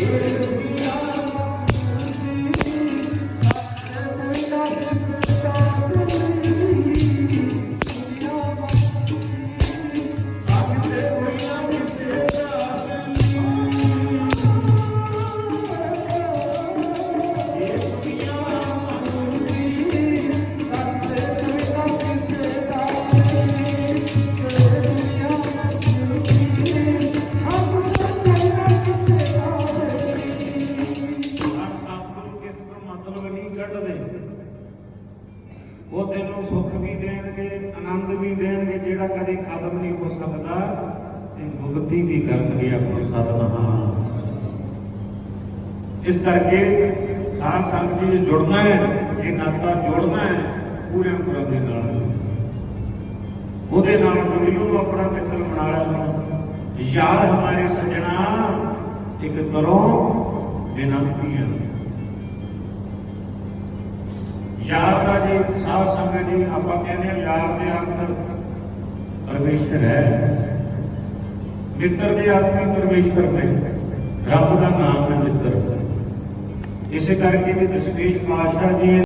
Deus. ਉਹ ਤੈਨੂੰ ਸੁੱਖ ਵੀ ਦੇਣਗੇ ਆਨੰਦ ਵੀ ਦੇਣਗੇ ਜਿਹੜਾ ਕਦੇ ਖਤਮ ਨਹੀਂ ਹੋ ਸਕਦਾ ਤੇ ਮੁਕਤੀ ਵੀ ਕਰਨਗੇ ਆਪੋ ਸਤਨਾਮ ਇਸ ਕਰਕੇ ਸਾਧ ਸੰਗਤ ਜੀ ਜੁੜਨਾ ਹੈ ਇਹ ਨਾਤਾ ਜੋੜਨਾ ਹੈ ਪੂਰੇ ਗੁਰਾਂ ਦੇ ਨਾਲ ਉਹਦੇ ਨਾਲ ਜੁੜਿਓ ਨੂੰ ਆਪਣਾ ਮਿੱਤਰ ਬਣਾ ਲਿਆ ਯਾਰ ਹਮਾਰੇ ਸਜਣਾ ਇੱਕ ਕਰੋ ਬੇਨੰਤੀਆਂ ਯਾਰ ਦਾ ਜੀ, ਸਾਧ ਸੰਗਤ ਜੀ, ਆਪਾਂ ਕਹਿੰਦੇ ਹਾਂ ਯਾਰ ਦੇ ਅਰਥ ਪਰਮੇਸ਼ਰ ਹੈ। ਮਿੱਤਰ ਦੇ ਅਰਥ ਵੀ ਪਰਮੇਸ਼ਰ ਨੇ। ਰੱਬ ਦਾ ਨਾਮ ਹੈ ਮਿੱਤਰ। ਇਸੇ ਕਰਕੇ ਵੀ ਦਸ਼ਮੇਸ਼ ਪਾਤਸ਼ਾਹ ਜੀ